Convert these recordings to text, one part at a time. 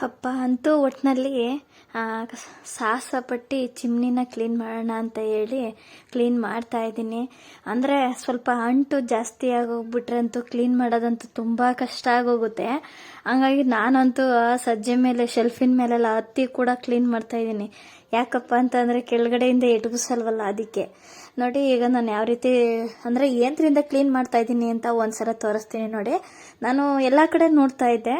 ಹಬ್ಬ ಅಂತೂ ಒಟ್ಟಿನಲ್ಲಿ ಸಾಹಸ ಪಟ್ಟು ಚಿಮ್ನಿನ ಕ್ಲೀನ್ ಮಾಡೋಣ ಅಂತ ಹೇಳಿ ಕ್ಲೀನ್ ಮಾಡ್ತಾ ಇದ್ದೀನಿ. ಅಂದರೆ ಸ್ವಲ್ಪ ಅಂಟು ಜಾಸ್ತಿ ಆಗೋಗ್ಬಿಟ್ರೆ ಅಂತೂ ಕ್ಲೀನ್ ಮಾಡೋದಂತೂ ತುಂಬ ಕಷ್ಟ ಆಗೋಗುತ್ತೆ. ಹಂಗಾಗಿ ನಾನಂತೂ ಆ ಸಜ್ಜೆ ಮೇಲೆ ಶೆಲ್ಫಿನ ಮೇಲೆಲ್ಲ ಹತ್ತಿ ಕೂಡ ಕ್ಲೀನ್ ಮಾಡ್ತಾ ಇದ್ದೀನಿ. ಯಾಕಪ್ಪ ಅಂತಂದರೆ ಕೆಳಗಡೆಯಿಂದ ಎಟಗಿಸಲ್ವಲ್ಲ ಅದಕ್ಕೆ. ನೋಡಿ, ಈಗ ನಾನು ಯಾವ ರೀತಿ, ಅಂದರೆ ಏನರಿಂದ ಕ್ಲೀನ್ ಮಾಡ್ತಾ ಇದ್ದೀನಿ ಅಂತ ಒಂದ್ಸಲ ತೋರಿಸ್ತೀನಿ ನೋಡಿ. ನಾನು ಎಲ್ಲ ಕಡೆ ನೋಡ್ತಾ ಇದ್ದೆ.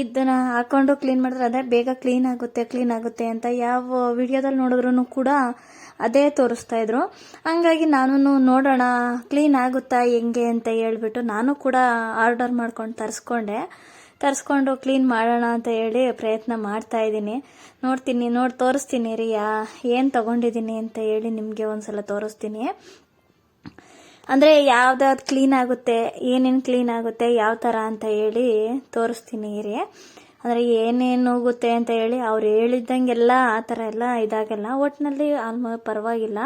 ಇದನ್ನ ಹಾಕೊಂಡು ಕ್ಲೀನ್ ಮಾಡಿದ್ರೆ ಅದೇ ಬೇಗ ಕ್ಲೀನ್ ಆಗುತ್ತೆ ಕ್ಲೀನ್ ಆಗುತ್ತೆ ಅಂತ ಯಾವ ವಿಡಿಯೋದಲ್ಲಿ ನೋಡಿದ್ರು ಕೂಡ ಅದೇ ತೋರಿಸ್ತಾ ಇದ್ರು. ಹಂಗಾಗಿ ನಾನು ನೋಡೋಣ ಕ್ಲೀನ್ ಆಗುತ್ತಾ ಹೆಂಗೆ ಅಂತ ಹೇಳ್ಬಿಟ್ಟು ನಾನು ಕೂಡ ಆರ್ಡರ್ ಮಾಡ್ಕೊಂಡು ತರಿಸ್ಕೊಂಡೆ. ತರಿಸ್ಕೊಂಡು ಕ್ಲೀನ್ ಮಾಡೋಣ ಅಂತ ಹೇಳಿ ಪ್ರಯತ್ನ ಮಾಡ್ತಾ ಇದ್ದೀನಿ. ನೋಡ್ತೀನಿ, ನೋಡಿ ತೋರಿಸ್ತೀನಿ ರೀ ಏನು ತಗೊಂಡಿದ್ದೀನಿ ಅಂತ ಹೇಳಿ ನಿಮಗೆ ಒಂದು ಸಲ ತೋರಿಸ್ತೀನಿ. ಅಂದರೆ ಯಾವ್ದಾವ್ದು ಕ್ಲೀನ್ ಆಗುತ್ತೆ, ಏನೇನು ಕ್ಲೀನ್ ಆಗುತ್ತೆ, ಯಾವ ಥರ ಅಂತ ಹೇಳಿ ತೋರಿಸ್ತೀನಿ ರೀ ಅಂದರೆ ಏನೇನು ಹೋಗುತ್ತೆ ಅಂತ ಹೇಳಿ ಅವ್ರು ಹೇಳಿದ್ದಂಗೆಲ್ಲ ಆ ಥರ ಎಲ್ಲ ಇದಾಗಲ್ಲ. ಒಟ್ಟಿನಲ್ಲಿ ಆಲ್ಮೋ ಪರವಾಗಿಲ್ಲ.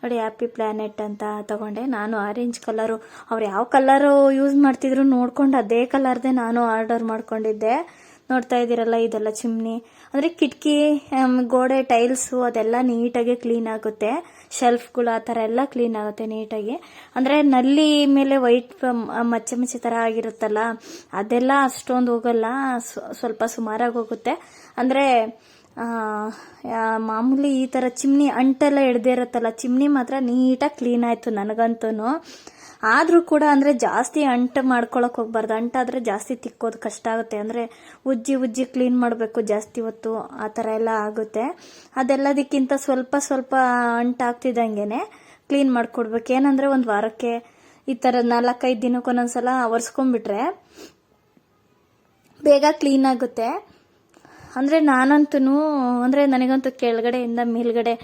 ನೋಡಿ ಹ್ಯಾಪಿ ಪ್ಲ್ಯಾನೆಟ್ ಅಂತ ತಗೊಂಡೆ. ನಾನು ಆರೆಂಜ್ ಕಲರು ಅವ್ರು ಯಾವ ಕಲರು ಯೂಸ್ ಮಾಡ್ತಿದ್ರು ನೋಡ್ಕೊಂಡು ಅದೇ ಕಲರ್ದೇ ನಾನು ಆರ್ಡರ್ ಮಾಡ್ಕೊಂಡಿದ್ದೆ. ನೋಡ್ತಾ ಇದ್ದೀರಲ್ಲ ಇದೆಲ್ಲ ಚಿಮ್ನಿ ಅಂದರೆ ಕಿಟಕಿ ಗೋಡೆ ಟೈಲ್ಸು ಅದೆಲ್ಲ ನೀಟಾಗಿ ಕ್ಲೀನ್ ಆಗುತ್ತೆ. ಶೆಲ್ಫ್ಗಳು ಆ ಥರ ಎಲ್ಲ ಕ್ಲೀನ್ ಆಗುತ್ತೆ ನೀಟಾಗಿ ಅಂದರೆ ನಲ್ಲಿ ಮೇಲೆ ವೈಟ್ ಮಚ್ಚೆ ಮಚ್ಚೆ ಥರ ಆಗಿರುತ್ತಲ್ಲ, ಅದೆಲ್ಲ ಅಷ್ಟೊಂದು ಹೋಗಲ್ಲ ಸ್ವಲ್ಪ ಸುಮಾರಾಗಿ ಹೋಗುತ್ತೆ. ಅಂದರೆ ಮಾಮೂಲಿ ಈ ಥರ ಚಿಮ್ನಿ ಅಂಟೆಲ್ಲ ಹಿಡ್ದೇ ಇರುತ್ತಲ್ಲ, ಚಿಮ್ನಿ ಮಾತ್ರ ನೀಟಾಗಿ ಕ್ಲೀನ್ ಆಯಿತು ನನಗಂತೂ ಆದರೂ ಕೂಡ ಅಂದರೆ ಜಾಸ್ತಿ ಅಂಟು ಮಾಡ್ಕೊಳಕ್ ಹೋಗ್ಬಾರ್ದು. ಅಂಟಾದರೆ ಜಾಸ್ತಿ ತಿಕ್ಕೋದು ಕಷ್ಟ ಆಗುತ್ತೆ. ಅಂದರೆ ಉಜ್ಜಿ ಉಜ್ಜಿ ಕ್ಲೀನ್ ಮಾಡಬೇಕು ಜಾಸ್ತಿ ಹೊತ್ತು. ಆ ಥರ ಎಲ್ಲ ಆಗುತ್ತೆ. ಅದೆಲ್ಲದಕ್ಕಿಂತ ಸ್ವಲ್ಪ ಸ್ವಲ್ಪ ಅಂಟಾಗ್ತಿದ್ದಂಗೆ ಕ್ಲೀನ್ ಮಾಡಿಕೊಡ್ಬೇಕು. ಏನಂದರೆ ಒಂದು ವಾರಕ್ಕೆ ಈ ಥರ ನಾಲ್ಕೈದು ದಿನಕ್ಕೊಂದೊಂದ್ಸಲ ಒರೆಸ್ಕೊಂಡ್ಬಿಟ್ರೆ ಬೇಗ ಕ್ಲೀನ್ ಆಗುತ್ತೆ. ಅಂದರೆ ನಾನಂತೂ ಅಂದರೆ ನನಗಂತೂ ಕೆಳಗಡೆಯಿಂದ ಮೇಲ್ಗಡೆ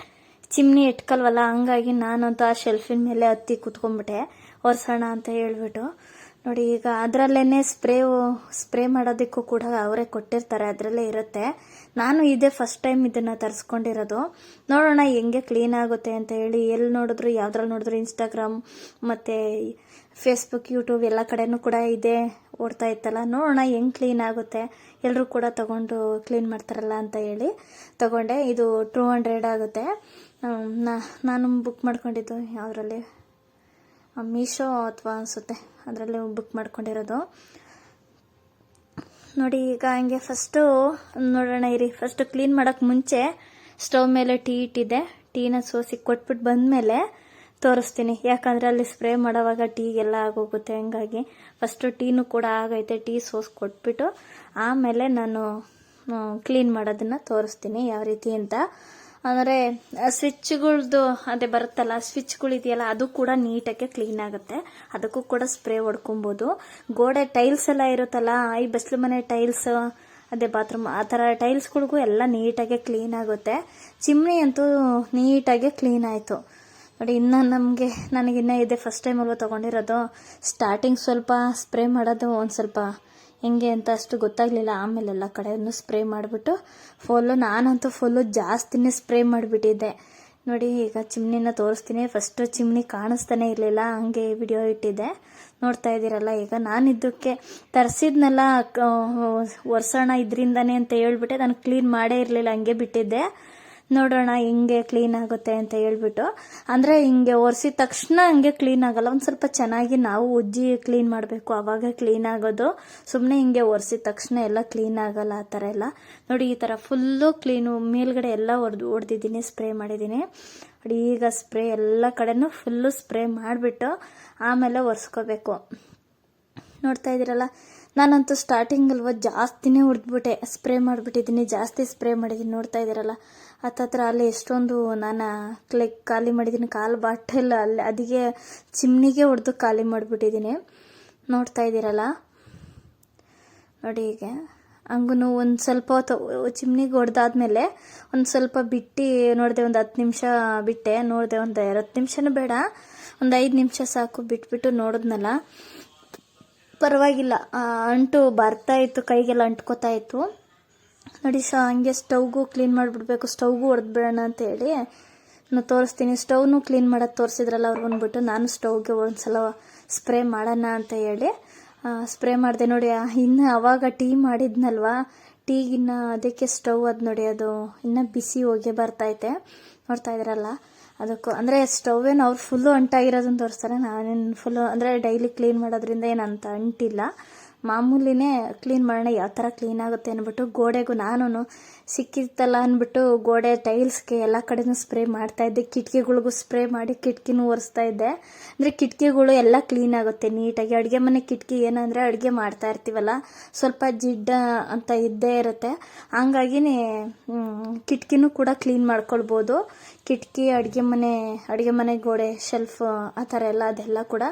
ಚಿಮ್ನಿ ಇಟ್ಕಲ್ವಲ್ಲ ಹಂಗಾಗಿ ನಾನಂತೂ ಆ ಶೆಲ್ಫಿನ ಮೇಲೆ ಹತ್ತಿ ಕೂತ್ಕೊಂಡ್ಬಿಟ್ಟೆ. ಒರೆಸೋಣ ಅಂತ ಹೇಳ್ಬಿಟ್ಟು. ನೋಡಿ, ಈಗ ಅದರಲ್ಲೇ ಸ್ಪ್ರೇ ಸ್ಪ್ರೇ ಮಾಡೋದಕ್ಕೂ ಕೂಡ ಅವರೇ ಕೊಟ್ಟಿರ್ತಾರೆ, ಅದರಲ್ಲೇ ಇರುತ್ತೆ. ನಾನು ಇದೇ ಫಸ್ಟ್ ಟೈಮ್ ಇದನ್ನು ತರಿಸ್ಕೊಂಡಿರೋದು. ನೋಡೋಣ ಹೆಂಗೆ ಕ್ಲೀನ್ ಆಗುತ್ತೆ ಅಂತ ಹೇಳಿ ಎಲ್ಲಿ ನೋಡಿದ್ರು, ಯಾವ್ದ್ರಲ್ಲಿ ನೋಡಿದ್ರು ಇನ್ಸ್ಟಾಗ್ರಾಮ್ ಮತ್ತು ಫೇಸ್ಬುಕ್ ಯೂಟ್ಯೂಬ್ ಎಲ್ಲ ಕಡೆನೂ ಕೂಡ ಇದೇ ಓಡ್ತಾ ಇತ್ತಲ್ಲ. ನೋಡೋಣ ಹೆಂಗೆ ಕ್ಲೀನ್ ಆಗುತ್ತೆ. ಎಲ್ಲರೂ ಕೂಡ ತಗೊಂಡು ಕ್ಲೀನ್ ಮಾಡ್ತಾರಲ್ಲ ಅಂತ ಹೇಳಿ ತಗೊಂಡೆ. ಇದು ಟೂ ಹಂಡ್ರೆಡ್ ಆಗುತ್ತೆ. ನಾನು ಬುಕ್ ಮಾಡ್ಕೊಂಡಿದ್ದು ಯಾವುದ್ರಲ್ಲಿ? ಮೀಶೋ ಅಥವಾ ಅನಿಸುತ್ತೆ. ಅದರಲ್ಲಿ ಬುಕ್ ಮಾಡ್ಕೊಂಡಿರೋದು. ನೋಡಿ, ಈಗ ಹಂಗೆ ಫಸ್ಟು ನೋಡೋಣ ಇರಿ. ಫಸ್ಟ್ ಕ್ಲೀನ್ ಮಾಡೋಕ್ಕೆ ಮುಂಚೆ ಸ್ಟವ್ ಮೇಲೆ ಟೀ ಇಟ್ಟಿದ್ದೆ. ಟೀನ ಸೋಸಿ ಕೊಟ್ಬಿಟ್ಟು ಬಂದಮೇಲೆ ತೋರಿಸ್ತೀನಿ. ಯಾಕಂದರೆ ಅಲ್ಲಿ ಸ್ಪ್ರೇ ಮಾಡೋವಾಗ ಟೀಗೆಲ್ಲ ಆಗೋಗುತ್ತೆ ಹಂಗಾಗಿ. ಫಸ್ಟು ಟೀನು ಕೂಡ ಆಗೈತೆ. ಟೀ ಸೋಸ್ ಕೊಟ್ಬಿಟ್ಟು ಆಮೇಲೆ ನಾನು ಕ್ಲೀನ್ ಮಾಡೋದನ್ನು ತೋರಿಸ್ತೀನಿ ಯಾವ ರೀತಿ ಅಂತ. ಅಂದರೆ ಸ್ವಿಚ್ಗಳದ್ದು ಅದೇ ಬರುತ್ತಲ್ಲ, ಸ್ವಿಚ್ಗಳಿದೆಯಲ್ಲ, ಅದು ಕೂಡ ನೀಟಾಗೆ ಕ್ಲೀನ್ ಆಗುತ್ತೆ. ಅದಕ್ಕೂ ಕೂಡ ಸ್ಪ್ರೇ ಹೊಡ್ಕೊಬೋದು. ಗೋಡೆ ಟೈಲ್ಸ್ ಎಲ್ಲ ಇರುತ್ತಲ್ಲ, ಈ ಬಸ್ಲು ಮನೆ ಟೈಲ್ಸ್ ಅದೇ ಬಾತ್ರೂಮ್ ಆ ಥರ ಟೈಲ್ಸ್ಗಳಿಗೂ ಎಲ್ಲ ನೀಟಾಗೆ ಕ್ಲೀನ್ ಆಗುತ್ತೆ. ಚಿಮ್ನಿ ಅಂತೂ ನೀಟಾಗೆ ಕ್ಲೀನ್ ಆಯಿತು. ನೋಡಿ, ಇನ್ನು ನಮಗೆ ನನಗಿನ್ನ ಇದೆ ಫಸ್ಟ್ ಟೈಮ್ ಅಲ್ವಾ ತೊಗೊಂಡಿರೋದು. ಸ್ಟಾರ್ಟಿಂಗ್ ಸ್ವಲ್ಪ ಸ್ಪ್ರೇ ಮಾಡೋದು ಒಂದು ಸ್ವಲ್ಪ ಹೆಂಗೆ ಅಂತ ಅಷ್ಟು ಗೊತ್ತಾಗಲಿಲ್ಲ. ಆಮೇಲೆ ಎಲ್ಲ ಕಡೆಯೂ ಸ್ಪ್ರೇ ಮಾಡಿಬಿಟ್ಟು ಫುಲ್ಲು ನಾನಂತೂ ಫುಲ್ಲು ಜಾಸ್ತಿನೇ ಸ್ಪ್ರೇ ಮಾಡಿಬಿಟ್ಟಿದ್ದೆ. ನೋಡಿ, ಈಗ ಚಿಮ್ನಿನ ತೋರಿಸ್ತೀನಿ. ಫಸ್ಟು ಚಿಮ್ನಿ ಕಾಣಿಸ್ತಾನೆ ಇರಲಿಲ್ಲ, ಹಂಗೆ ವಿಡಿಯೋ ಇಟ್ಟಿದ್ದೆ. ನೋಡ್ತಾ ಇದ್ದೀರಲ್ಲ, ಈಗ ನಾನು ಇದಕ್ಕೆ ತರಿಸಿದ್ನೆಲ್ಲ ಒರೆಸೋಣ ಇದರಿಂದನೇ ಅಂತ ಹೇಳ್ಬಿಟ್ಟೆ. ನಾನು ಕ್ಲೀನ್ ಮಾಡೇ ಇರಲಿಲ್ಲ, ಹಂಗೆ ಬಿಟ್ಟಿದ್ದೆ. ನೋಡೋಣ ಹಿಂಗೆ ಕ್ಲೀನ್ ಆಗುತ್ತೆ ಅಂತ ಹೇಳ್ಬಿಟ್ಟು. ಅಂದರೆ ಹಿಂಗೆ ಒರೆಸಿದ ತಕ್ಷಣ ಹಂಗೆ ಕ್ಲೀನ್ ಆಗಲ್ಲ. ಒಂದು ಸ್ವಲ್ಪ ಚೆನ್ನಾಗಿ ನಾವು ಉಜ್ಜಿ ಕ್ಲೀನ್ ಮಾಡಬೇಕು. ಆವಾಗ ಕ್ಲೀನ್ ಆಗೋದು. ಸುಮ್ಮನೆ ಹಿಂಗೆ ಒರೆಸಿದ ತಕ್ಷಣ ಎಲ್ಲ ಕ್ಲೀನ್ ಆಗಲ್ಲ ಆ ಥರ ಎಲ್ಲ. ನೋಡಿ, ಈ ಥರ ಫುಲ್ಲು ಕ್ಲೀನು ಮೇಲ್ಗಡೆ ಎಲ್ಲ ಹೊಡೆದು ಹೊಡೆದಿದ್ದೀನಿ ಸ್ಪ್ರೇ ಮಾಡಿದ್ದೀನಿ. ನೋಡಿ, ಈಗ ಸ್ಪ್ರೇ ಎಲ್ಲ ಕಡೆನೂ ಫುಲ್ಲು ಸ್ಪ್ರೇ ಮಾಡಿಬಿಟ್ಟು ಆಮೇಲೆ ಒರೆಸ್ಕೋಬೇಕು. ನೋಡ್ತಾ ಇದ್ದೀರಲ್ಲ? ನಾನಂತೂ ಸ್ಟಾರ್ಟಿಂಗ್ ಅಲ್ವ ಜಾಸ್ತಿನೇ ಹೊಡೆದ್ಬಿಟ್ಟೆ ಸ್ಪ್ರೇ ಮಾಡಿಬಿಟ್ಟಿದ್ದೀನಿ, ಜಾಸ್ತಿ ಸ್ಪ್ರೇ ಮಾಡಿದ್ದೀನಿ. ನೋಡ್ತಾ ಇದ್ದೀರಲ್ಲ? ಹತ್ತತ್ರ ಅಲ್ಲಿ ಎಷ್ಟೊಂದು ನಾನು ಕ್ಲೆ ಖಾಲಿ ಮಾಡಿದ್ದೀನಿ ಕಾಲು ಬಾಟಲ್ ಅಲ್ಲಿ ಅದಕ್ಕೆ ಚಿಮ್ನಿಗೆ ಹೊಡೆದು ಖಾಲಿ ಮಾಡಿಬಿಟ್ಟಿದ್ದೀನಿ ನೋಡ್ತಾ ಇದ್ದೀರಲ್ಲ? ನೋಡಿ ಈಗ ಹಂಗೂ ಒಂದು ಸ್ವಲ್ಪ ಹೊತ್ತು ಚಿಮ್ನಿಗೆ ಹೊಡೆದಾದ್ಮೇಲೆ ಒಂದು ಸ್ವಲ್ಪ ಬಿಟ್ಟು ನೋಡಿದೆ ಒಂದು ಹತ್ತು ನಿಮಿಷ ಬಿಟ್ಟೆ. ನೋಡಿದೆ ಒಂದು ಎರಡು ನಿಮಿಷನೂ ಬೇಡ. ಒಂದು ಐದು ನಿಮಿಷ ಸಾಕು ಬಿಟ್ಬಿಟ್ಟು ನೋಡಿದ್ನಲ್ಲ. ಪರವಾಗಿಲ್ಲ. ಅಂಟು ಬರ್ತಾ ಇತ್ತು, ಕೈಗೆಲ್ಲ ಅಂಟ್ಕೋತಾ ಇತ್ತು. ನೋಡಿ ಸ, ಹಂಗೆ ಸ್ಟವ್ಗೂ ಕ್ಲೀನ್ ಮಾಡಿಬಿಡ್ಬೇಕು. ಸ್ಟವ್ಗೂ ಹೊಡೆದ್ಬಿಡೋಣ ಅಂತ ಹೇಳಿ ನಾನು ತೋರಿಸ್ತೀನಿ. ಸ್ಟವ್ನು ಕ್ಲೀನ್ ಮಾಡೋದು ತೋರಿಸಿದ್ರಲ್ಲ ಅವ್ರು ಬಂದ್ಬಿಟ್ಟು, ನಾನು ಸ್ಟವ್ಗೆ ಒಂದ್ಸಲ ಸ್ಪ್ರೇ ಮಾಡೋಣ ಅಂತ ಹೇಳಿ ಸ್ಪ್ರೇ ಮಾಡಿದೆ. ನೋಡಿ ಇನ್ನು ಅವಾಗ ಟೀ ಮಾಡಿದ್ನಲ್ವಾ? ಟೀಗಿನ್ನ ಅದಕ್ಕೆ ಸ್ಟವ್ ಅದು ನೋಡಿ, ಅದು ಇನ್ನು ಬಿಸಿ ಹೋಗಿ ಬರ್ತೈತೆ. ನೋಡ್ತಾ ಇದ್ರಲ್ಲ, ಅದಕ್ಕೂ ಅಂದರೆ ಸ್ಟವ್ ಏನು ಅವ್ರು ಫುಲ್ಲು ಅಂಟಾಗಿರೋದನ್ನು ತೋರಿಸ್ತಾರೆ. ನಾನೇನು ಫುಲ್ಲು ಅಂದರೆ ಡೈಲಿ ಕ್ಲೀನ್ ಮಾಡೋದ್ರಿಂದ ಏನಂತ ಅಂಟಿಲ್ಲ. ಮಾಮೂಲಿನೇ ಕ್ಲೀನ್ ಮಾಡೋಣ, ಯಾವ ಥರ ಕ್ಲೀನ್ ಆಗುತ್ತೆ ಅಂದ್ಬಿಟ್ಟು ಗೋಡೆಗೂ ನಾನು ಸಿಕ್ಕಿತ್ತಲ್ಲ ಅಂದ್ಬಿಟ್ಟು ಗೋಡೆ ಟೈಲ್ಸ್ಗೆ ಎಲ್ಲ ಕಡೆನೂ ಸ್ಪ್ರೇ ಮಾಡ್ತಾ ಇದ್ದೆ. ಕಿಟಕಿಗಳಿಗೂ ಸ್ಪ್ರೇ ಮಾಡಿ ಕಿಟಕಿನೂ ಒರೆಸ್ತಾ ಇದ್ದೆ. ಅಂದರೆ ಕಿಟಕಿಗಳು ಎಲ್ಲ ಕ್ಲೀನ್ ಆಗುತ್ತೆ, ನೀಟಾಗಿ. ಅಡುಗೆ ಮನೆ ಕಿಟಕಿ ಏನಂದರೆ ಅಡುಗೆ ಮಾಡ್ತಾ ಇರ್ತೀವಲ್ಲ, ಸ್ವಲ್ಪ ಜಿಡ್ಡ ಅಂತ ಇದ್ದೇ ಇರುತ್ತೆ. ಹಂಗಾಗಿನೇ ಕಿಟಕಿನೂ ಕೂಡ ಕ್ಲೀನ್ ಮಾಡ್ಕೊಳ್ಬೋದು. ಕಿಟಕಿ, ಅಡುಗೆ ಮನೆ ಅಡುಗೆ ಮನೆ ಗೋಡೆ ಶೆಲ್ಫ್ ಆ ಥರ ಎಲ್ಲ ಅದೆಲ್ಲ ಕೂಡ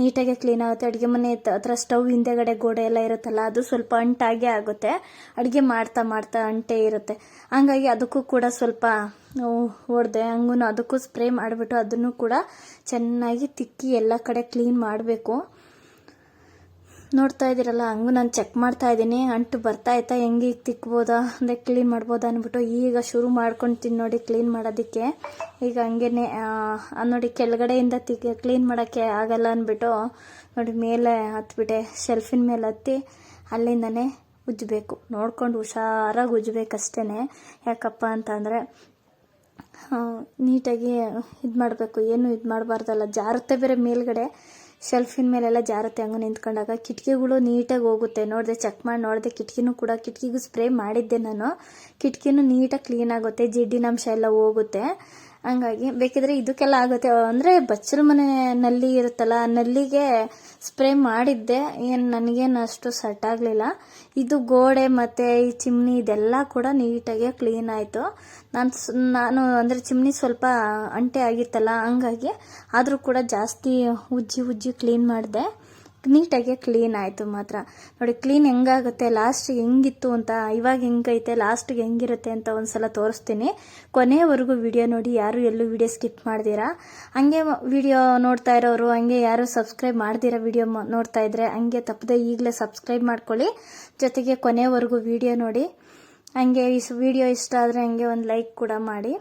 ನೀಟಾಗಿ ಕ್ಲೀನ್ ಆಗುತ್ತೆ. ಅಡುಗೆ ಮನೆ ಹತ್ರ ಸ್ಟವ್ ಹಿಂದೆಗಡೆ ಗೋಡೆ ಎಲ್ಲ ಇರುತ್ತಲ್ಲ, ಅದು ಸ್ವಲ್ಪ ಅಂಟಾಗೆ ಆಗುತ್ತೆ. ಅಡುಗೆ ಮಾಡ್ತಾ ಮಾಡ್ತಾ ಅಂಟೇ ಇರುತ್ತೆ. ಹಂಗಾಗಿ ಅದಕ್ಕೂ ಕೂಡ ಸ್ವಲ್ಪ ಹೊಡೆದೆ ಹಂಗೂ ಅದಕ್ಕೂ ಸ್ಪ್ರೇ ಮಾಡಿಬಿಟ್ಟು ಅದನ್ನು ಕೂಡ ಚೆನ್ನಾಗಿ ತಿಕ್ಕಿ ಎಲ್ಲ ಕಡೆ ಕ್ಲೀನ್ ಮಾಡಬೇಕು. ನೋಡ್ತಾ ಇದ್ದೀರಲ್ಲ, ಹಂಗೂ ನಾನು ಚೆಕ್ ಮಾಡ್ತಾ ಇದ್ದೀನಿ. ಅಂಟು ಬರ್ತಾ ಆಯ್ತಾ ಹೆಂಗೆ ಈಗ ತಿಕ್ಬೋದಾ, ಅಂದರೆ ಕ್ಲೀನ್ ಮಾಡ್ಬೋದಾ ಅಂದ್ಬಿಟ್ಟು ಈಗ ಶುರು ಮಾಡ್ಕೊಂಡು ನೋಡಿ ಕ್ಲೀನ್ ಮಾಡೋದಕ್ಕೆ. ಈಗ ಹಂಗೇನೆ ನೋಡಿ ಕೆಳಗಡೆಯಿಂದ ತಿ ಕ್ಲೀನ್ ಮಾಡೋಕ್ಕೆ ಆಗಲ್ಲ ಅಂದ್ಬಿಟ್ಟು ನೋಡಿ, ಮೇಲೆ ಹತ್ಬಿಟ್ಟೆ. ಶೆಲ್ಫಿನ ಮೇಲೆ ಹತ್ತಿ ಅಲ್ಲಿಂದನೇ ಉಜ್ಜಬೇಕು. ನೋಡ್ಕೊಂಡು ಹುಷಾರಾಗಿ ಉಜ್ಜಬೇಕಷ್ಟೇ ಯಾಕಪ್ಪ ಅಂತಂದರೆ ನೀಟಾಗಿ ಇದು ಮಾಡಬೇಕು. ಏನು ಇದು ಮಾಡಬಾರ್ದಲ್ಲ. ಜಾರುತ್ತೆ ಬೇರೆ ಮೇಲ್ಗಡೆ. ಶೆಲ್ಫಿನ ಮೇಲೆಲ್ಲ ಜಾರುತ್ತೆ. ಹಂಗೆ ನಿಂತ್ಕೊಂಡಾಗ ಕಿಟಕಿಗಳು ನೀಟಾಗಿ ಹೋಗುತ್ತೆ. ನೋಡಿದೆ, ಚೆಕ್ ಮಾಡಿ ನೋಡಿದೆ, ಕಿಟಕಿನೂ ಕೂಡ ಕಿಟಕಿಗೂ ಸ್ಪ್ರೇ ಮಾಡಿದ್ದೆ ನಾನು. ಕಿಟಕಿನೂ ನೀಟಾಗಿ ಕ್ಲೀನ್ ಆಗುತ್ತೆ. ಜಿಡ್ಡಿನಂಶ ಎಲ್ಲ ಹೋಗುತ್ತೆ. ಹಂಗಾಗಿ ಬೇಕಿದ್ರೆ ಇದಕ್ಕೆಲ್ಲ ಆಗುತ್ತೆ. ಅಂದರೆ ಬಚ್ಚಲ ಮನೆ ನಲ್ಲಿ ಇರುತ್ತಲ್ಲ, ನಲ್ಲಿಗೆ ಸ್ಪ್ರೇ ಮಾಡಿದ್ದೆ. ಏನು, ನನಗೇನು ಅಷ್ಟು ಸೆಟ್ ಆಗಲಿಲ್ಲ. ಇದು ಗೋಡೆ ಮತ್ತು ಈ ಚಿಮ್ನಿ ಇದೆಲ್ಲ ಕೂಡ ನೀಟಾಗಿ ಕ್ಲೀನ್ ಆಯಿತು. ನಾನು ನಾನು ಅಂದರೆ ಚಿಮ್ನಿ ಸ್ವಲ್ಪ ಅಂಟೆ ಆಗಿತ್ತಲ್ಲ, ಹಂಗಾಗಿ ಆದರೂ ಕೂಡ ಜಾಸ್ತಿ ಉಜ್ಜಿ ಉಜ್ಜಿ ಕ್ಲೀನ್ ಮಾಡಿದೆ. ನೀಟಾಗಿ ಕ್ಲೀನ್ ಆಯಿತು ಮಾತ್ರ. ನೋಡಿ ಕ್ಲೀನ್ ಹೆಂಗಾಗುತ್ತೆ ಲಾಸ್ಟಿಗೆ ಹೆಂಗಿತ್ತು ಅಂತ, ಇವಾಗ ಹೆಂಗೈತೆ ಲಾಸ್ಟಿಗೆ ಹೆಂಗಿರುತ್ತೆ ಅಂತ ಒಂದ್ಸಲ ತೋರಿಸ್ತೀನಿ. ಕೊನೆಯವರೆಗೂ ವಿಡಿಯೋ ನೋಡಿ, ಯಾರು ಎಲ್ಲೂ ವಿಡಿಯೋ ಸ್ಕಿಪ್ ಮಾಡ್ದಿರಾ? ಹಂಗೆ ವಿಡಿಯೋ ನೋಡ್ತಾ ಇರೋರು, ಹಂಗೆ ಯಾರು ಸಬ್ಸ್ಕ್ರೈಬ್ ಮಾಡ್ದಿರಾ ವಿಡಿಯೋ ನೋಡ್ತಾ ಇದ್ರೆ, ಹಂಗೆ ತಪ್ಪದೆ ಈಗಲೇ ಸಬ್ಸ್ಕ್ರೈಬ್ ಮಾಡ್ಕೊಳ್ಳಿ. ಜೊತೆಗೆ ಕೊನೆಯವರೆಗೂ ವಿಡಿಯೋ ನೋಡಿ. ಹಂಗೆ ಈ ವಿಡಿಯೋ ಇಷ್ಟ ಆದರೆ ಹಂಗೆ ಒಂದು ಲೈಕ್ ಕೂಡ ಮಾಡಿ.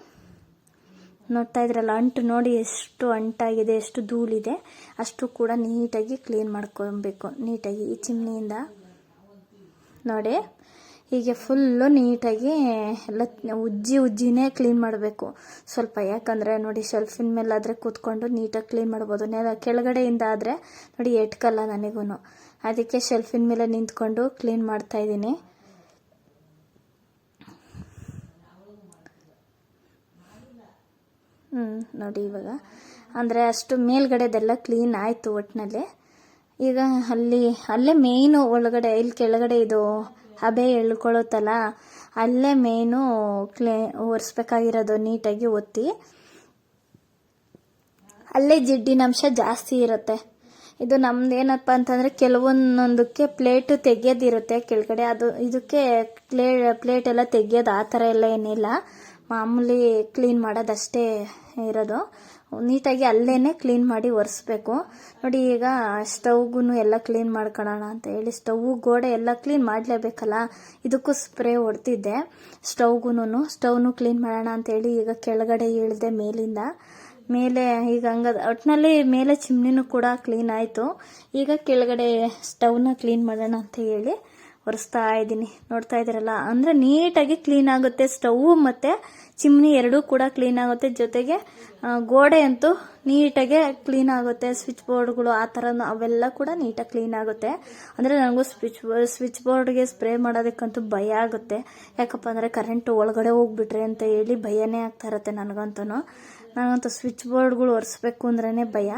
ನೋಡ್ತಾ ಇದ್ರಲ್ಲ, ಅಂಟು ನೋಡಿ ಎಷ್ಟು ಅಂಟಾಗಿದೆ, ಎಷ್ಟು ಧೂಳಿದೆ, ಅಷ್ಟು ಕೂಡ ನೀಟಾಗಿ ಕ್ಲೀನ್ ಮಾಡ್ಕೊಬೇಕು. ನೀಟಾಗಿ ಈ ಚಿಮ್ನಿಯಿಂದ. ನೋಡಿ, ಹೀಗೆ ಫುಲ್ಲು ನೀಟಾಗಿ ಎಲ್ಲ ಉಜ್ಜಿ ಉಜ್ಜಿನೇ ಕ್ಲೀನ್ ಮಾಡಬೇಕು. ಸ್ವಲ್ಪ ಯಾಕಂದರೆ ನೋಡಿ ಶೆಲ್ಫಿನ ಮೇಲೆ ಆದರೆ ಕೂತ್ಕೊಂಡು ನೀಟಾಗಿ ಕ್ಲೀನ್ ಮಾಡ್ಬೋದು. ನೆಲ ಕೆಳಗಡೆಯಿಂದ ಆದರೆ ನೋಡಿ, ಎಟ್ಕಲ್ಲ ನನಗೂ ಅದಕ್ಕೆ ಶೆಲ್ಫಿನ ಮೇಲೆ ನಿಂತ್ಕೊಂಡು ಕ್ಲೀನ್ ಮಾಡ್ತಾಯಿದ್ದೀನಿ ಹ್ಞೂ ನೋಡಿ ಇವಾಗ. ಅಂದರೆ ಅಷ್ಟು ಮೇಲ್ಗಡೆದೆಲ್ಲ ಕ್ಲೀನ್ ಆಯಿತು ಒಟ್ಟಿನಲ್ಲಿ ಈಗ ಅಲ್ಲಿ, ಅಲ್ಲೇ ಮೇಯ್ನು ಒಳಗಡೆ, ಇಲ್ಲಿ ಕೆಳಗಡೆ ಇದು ಹಬೆ ಎಳ್ಕೊಳ್ಳುತ್ತಲ್ಲ, ಅಲ್ಲೇ ಮೇಯ್ನು ಕ್ಲೇ, ಒರೆಸ್ಬೇಕಾಗಿರೋದು ನೀಟಾಗಿ ಒತ್ತಿ. ಅಲ್ಲೇ ಜಿಡ್ಡಿನಂಶ ಜಾಸ್ತಿ ಇರುತ್ತೆ. ಇದು ನಮ್ದು ಏನಪ್ಪ ಅಂತಂದರೆ ಕೆಲವೊಂದೊಂದಕ್ಕೆ ಪ್ಲೇಟು ತೆಗೆಯೋದಿರುತ್ತೆ ಕೆಳಗಡೆ. ಅದು, ಇದಕ್ಕೆ ಪ್ಲೇ ಪ್ಲೇಟ್ ತೆಗೆಯೋದು ತೆಗಿಯೋದು ಆ ಥರ ಎಲ್ಲ ಏನಿಲ್ಲ. ಮಾಮೂಲಿ ಕ್ಲೀನ್ ಮಾಡೋದಷ್ಟೇ ಇರೋದು. ನೀಟಾಗಿ ಅಲ್ಲೇ ಕ್ಲೀನ್ ಮಾಡಿ ಒರೆಸ್ಬೇಕು. ನೋಡಿ ಈಗ ಸ್ಟವ್ಗೂ ಎಲ್ಲ ಕ್ಲೀನ್ ಮಾಡ್ಕೊಳ್ಳೋಣ ಅಂತ ಹೇಳಿ ಸ್ಟವ್ ಗೋಡೆ ಎಲ್ಲ ಕ್ಲೀನ್ ಮಾಡಲೇಬೇಕಲ್ಲ? ಇದಕ್ಕೂ ಸ್ಪ್ರೇ ಹೊಡ್ತಿದ್ದೆ. ಸ್ಟವ್ಗೂ ಸ್ಟವ್ನು ಕ್ಲೀನ್ ಮಾಡೋಣ ಅಂತೇಳಿ ಈಗ ಕೆಳಗಡೆ ಇಳಿದೆ ಮೇಲಿಂದ. ಮೇಲೆ ಈಗ ಹಂಗ ಒಟ್ಟಿನಲ್ಲಿ ಮೇಲೆ ಚಿಮ್ನಿನೂ ಕೂಡ ಕ್ಲೀನ್ ಆಯಿತು. ಈಗ ಕೆಳಗಡೆ ಸ್ಟವ್ನ ಕ್ಲೀನ್ ಮಾಡೋಣ ಅಂತ ಹೇಳಿ ಒರೆಸ್ತಾ ಇದ್ದೀನಿ. ನೋಡ್ತಾ ಇದ್ದೀರಲ್ಲ? ಅಂದರೆ ನೀಟಾಗಿ ಕ್ಲೀನ್ ಆಗುತ್ತೆ. ಸ್ಟವ್ ಮತ್ತು ಚಿಮ್ನಿ ಎರಡೂ ಕೂಡ ಕ್ಲೀನ್ ಆಗುತ್ತೆ. ಜೊತೆಗೆ ಗೋಡೆ ಅಂತೂ ನೀಟಾಗೆ ಕ್ಲೀನ್ ಆಗುತ್ತೆ. ಸ್ವಿಚ್ ಬೋರ್ಡ್ಗಳು ಆ ಥರ ಅವೆಲ್ಲ ಕೂಡ ನೀಟಾಗಿ ಕ್ಲೀನ್ ಆಗುತ್ತೆ. ಅಂದರೆ ನನಗೂ ಸ್ವಿಚ್ ಸ್ವಿಚ್ ಬೋರ್ಡ್ಗೆ ಸ್ಪ್ರೇ ಮಾಡೋದಕ್ಕಂತೂ ಭಯ ಆಗುತ್ತೆ. ಯಾಕಪ್ಪ ಅಂದರೆ ಕರೆಂಟು ಒಳಗಡೆ ಹೋಗ್ಬಿಟ್ರೆ ಅಂತ ಹೇಳಿ ಭಯನೇ ಆಗ್ತಾ ಇರುತ್ತೆ ನನಗಂತೂ ನನಗಂತೂ ಸ್ವಿಚ್ ಬೋರ್ಡ್ಗಳು ಒರೆಸ್ಬೇಕು ಅಂದ್ರೇ ಭಯ.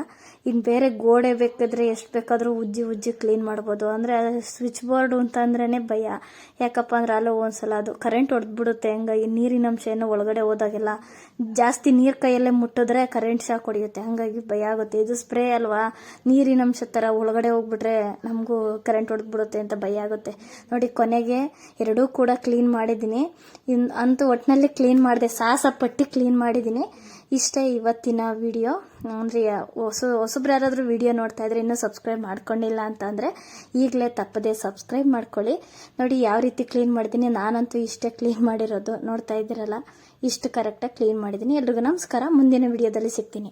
ಇನ್ನು ಬೇರೆ ಗೋಡೆ ಬೇಕಾದ್ರೆ ಎಷ್ಟು ಬೇಕಾದರೂ ಉಜ್ಜಿ ಉಜ್ಜಿ ಕ್ಲೀನ್ ಮಾಡ್ಬೋದು. ಅಂದರೆ ಸ್ವಿಚ್ ಬೋರ್ಡು ಅಂತ ಅಂದ್ರೇ ಭಯ. ಯಾಕಪ್ಪ ಅಂದ್ರೆ ಅಲ್ಲೋ ಒಂದ್ಸಲ ಅದು ಕರೆಂಟ್ ಹೊಡೆದ್ಬಿಡುತ್ತೆ ಹಂಗಾಗಿ ನೀರಿನ ಅಂಶ ಏನೋ ಒಳಗಡೆ ಹೋದಾಗೆಲ್ಲ ಜಾಸ್ತಿ ನೀರು ಕೈಯಲ್ಲೇ ಮುಟ್ಟಿದ್ರೆ ಕರೆಂಟ್ ಶಾಕ್ ಹೊಡೆಯುತ್ತೆ. ಹಾಗಾಗಿ ಭಯ ಆಗುತ್ತೆ. ಇದು ಸ್ಪ್ರೇ ಅಲ್ವಾ? ನೀರಿನ ಅಂಶ ಥರ ಒಳಗಡೆ ಹೋಗ್ಬಿಟ್ರೆ ನಮಗೂ ಕರೆಂಟ್ ಹೊಡೆದ್ಬಿಡುತ್ತೆ ಅಂತ ಭಯ ಆಗುತ್ತೆ. ನೋಡಿ, ಕೊನೆಗೆ ಎರಡೂ ಕೂಡ ಕ್ಲೀನ್ ಮಾಡಿದ್ದೀನಿ. ಇನ್ ಅಂತೂ ಒಟ್ಟಿನಲ್ಲಿ ಕ್ಲೀನ್ ಮಾಡಿದೆ, ಸಾಸ ಪಟ್ಟಿ ಕ್ಲೀನ್ ಮಾಡಿದ್ದೀನಿ. ಇಷ್ಟೇ ಇವತ್ತಿನ ವಿಡಿಯೋ ಅಂದರೆ, ಹೊಸ, ಹೊಸಬ್ರು ಯಾರಾದರೂ ವಿಡಿಯೋ ನೋಡ್ತಾ ಇದ್ರೆ ಇನ್ನೂ ಸಬ್ಸ್ಕ್ರೈಬ್ ಮಾಡ್ಕೊಂಡಿಲ್ಲ ಅಂತಂದರೆ, ಈಗಲೇ ತಪ್ಪದೆ ಸಬ್ಸ್ಕ್ರೈಬ್ ಮಾಡ್ಕೊಳ್ಳಿ. ನೋಡಿ, ಯಾವ ರೀತಿ ಕ್ಲೀನ್ ಮಾಡಿದ್ದೀನಿ, ನಾನಂತೂ ಇಷ್ಟೇ ಕ್ಲೀನ್ ಮಾಡಿರೋದು ನೋಡ್ತಾ ಇದ್ದೀರಲ್ಲ, ಇಷ್ಟು ಕರೆಕ್ಟಾಗಿ ಕ್ಲೀನ್ ಮಾಡಿದ್ದೀನಿ. ಎಲ್ರಿಗೂ ನಮಸ್ಕಾರ, ಮುಂದಿನ ವಿಡಿಯೋದಲ್ಲಿ ಸಿಗ್ತೀನಿ.